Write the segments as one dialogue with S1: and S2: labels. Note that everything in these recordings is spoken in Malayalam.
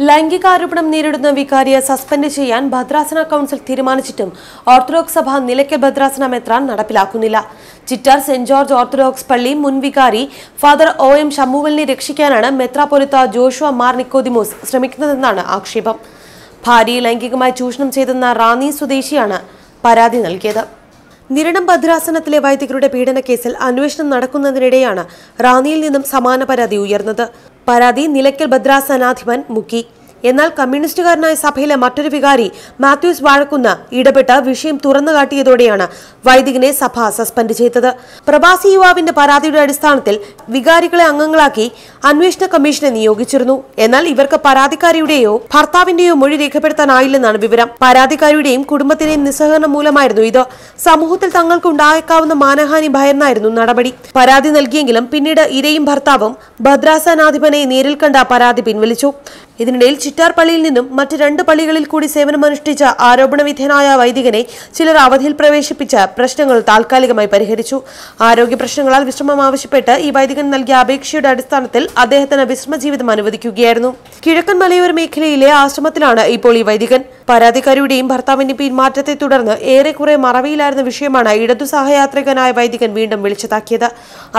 S1: ലൈംഗികാരോപണം നേരിടുന്ന വികാരിയെ സസ്പെൻഡ് ചെയ്യാൻ ഭദ്രാസന കൗൺസിൽ തീരുമാനിച്ചിട്ടും ഓർത്തഡോക്സ് സഭ നിലയ്ക്കൽ ഭദ്രാസന മെത്രാൻ നടപ്പിലാക്കുന്നില്ല. ചിറ്റാർ സെന്റ് ജോർജ് ഓർത്തഡോക്സ് പള്ളി മുൻ വികാരി ഫാദർ ഒ എം ഷമുവലിനെ രക്ഷിക്കാനാണ് മെത്രാപൊലിത്ത ജോഷുവ മാർ നിക്കോദിമോസ് ശ്രമിക്കുന്നതെന്നാണ് ആക്ഷേപം. ഭാര്യയെ ലൈംഗികമായി ചൂഷണം ചെയ്തെന്ന റാന്നി സ്വദേശിയാണ് പരാതി നൽകിയത്. നിരണം ഭദ്രാസനത്തിലെ വൈദികരുടെ പീഡന കേസിൽ അന്വേഷണം നടക്കുന്നതിനിടെയാണ് റാന്നിയിൽ നിന്നും സമാന പരാതി ഉയർന്നത്. പരാതി നിലയ്ക്കൽ ഭദ്രാസനാധിപൻ മുക്കി. എന്നാൽ കമ്മ്യൂണിസ്റ്റുകാരനായ സഭയിലെ മറ്റൊരു വികാരി മാത്യൂസ് വാഴക്കുന്ന് ഇടപെട്ട് വിഷയം തുറന്നു കാട്ടിയതോടെയാണ് വൈദികനെ സഭ സസ്പെൻഡ് ചെയ്തത്. പ്രവാസി യുവാവിന്റെ പരാതിയുടെ അടിസ്ഥാനത്തിൽ വികാരികളെ അംഗങ്ങളാക്കി അന്വേഷണ കമ്മീഷനെ നിയോഗിച്ചിരുന്നു. എന്നാൽ ഇവർക്ക് പരാതിക്കാരിയുടെയോ ഭർത്താവിന്റെയോ മൊഴി രേഖപ്പെടുത്താനായില്ലെന്നാണ് വിവരം. പരാതിക്കാരിയുടെയും കുടുംബത്തിന്റെയും നിസ്സഹകരണം മൂലമായിരുന്നു ഇത്. സമൂഹത്തിൽ തങ്ങൾക്ക് ഉണ്ടായേക്കാവുന്ന മാനഹാനി ഭയന്നായിരുന്നു നടപടി. പരാതി നൽകിയെങ്കിലും പിന്നീട് ഇരയും ഭർത്താവും ഭദ്രാസനാധിപനെ നേരിൽ കണ്ട പരാതി പിൻവലിച്ചു. ഇതിനിടയിൽ ചിറ്റാർ പള്ളിയിൽ നിന്നും മറ്റ് രണ്ട് പള്ളികളിൽ കൂടി സേവനമനുഷ്ഠിച്ച ആരോപണ വിധേയനായ വൈദികനെ ചിലർ അവധിയിൽ പ്രവേശിപ്പിച്ച് പ്രശ്നങ്ങൾ താൽക്കാലികമായി പരിഹരിച്ചു. ആരോഗ്യ പ്രശ്നങ്ങളാൽ വിശ്രമം ആവശ്യപ്പെട്ട് ഈ വൈദികൻ നൽകിയ അപേക്ഷയുടെ അടിസ്ഥാനത്തിൽ അദ്ദേഹത്തിന് വിശ്രമ ജീവിതം അനുവദിക്കുകയായിരുന്നു. കിഴക്കൻ മലയോര മേഖലയിലെ ആശ്രമത്തിലാണ് ഇപ്പോൾ ഈ വൈദികൻ. പരാതിക്കാരിയുടെയും ഭർത്താവിന്റെ പിന്മാറ്റത്തെ തുടർന്ന് ഏറെക്കുറെ മറവിയിലായിരുന്ന വിഷയമാണ് ഇടതു സഹയാത്രികനായ വൈദികൻ വീണ്ടും വിളിച്ചതാക്കിയത്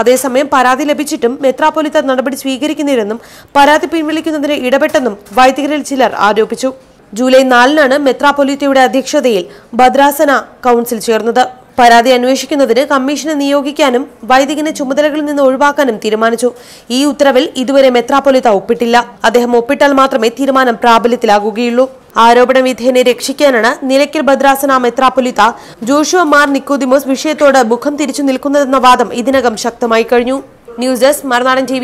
S1: അതേസമയം പരാതി ലഭിച്ചിട്ടും മെത്രാപൊലിത്ത നടപടി സ്വീകരിക്കുന്നില്ലെന്നും പരാതി പിൻവലിക്കുന്നതിന് ഇടപെട്ടെന്നും വൈദികരിൽ ചിലർ ആരോപിച്ചു. ജൂലൈ നാലിനാണ് മെത്രാപൊലിറ്റയുടെ അധ്യക്ഷതയിൽ ഭദ്രാസന കൗൺസിൽ ചേർന്നത്. പരാതി അന്വേഷിക്കുന്നതിന് കമ്മീഷനെ നിയോഗിക്കാനും വൈദികനെ ചുമതലകളിൽ നിന്ന് ഒഴിവാക്കാനും തീരുമാനിച്ചു. ഈ ഉത്തരവിൽ ഇതുവരെ മെത്രാപൊലിത്ത ഒപ്പിട്ടില്ല. അദ്ദേഹം ഒപ്പിട്ടാൽ മാത്രമേ തീരുമാനം പ്രാബല്യത്തിലാകുകയുള്ളൂ. ആരോപണ വിധേയനെ രക്ഷിക്കാനാണ് നിലയ്ക്കൽ ഭദ്രാസന മെത്രാപൊലിത്ത ജോഷുവ മാർ നിക്കോദിമോസ് വിഷയത്തോട് മുഖം തിരിച്ചു നിൽക്കുന്നതെന്ന വാദം ഇതിനകം ശക്തമായി കഴിഞ്ഞു. ന്യൂസ് ഡെസ്ക് മറുനാടൻ ടി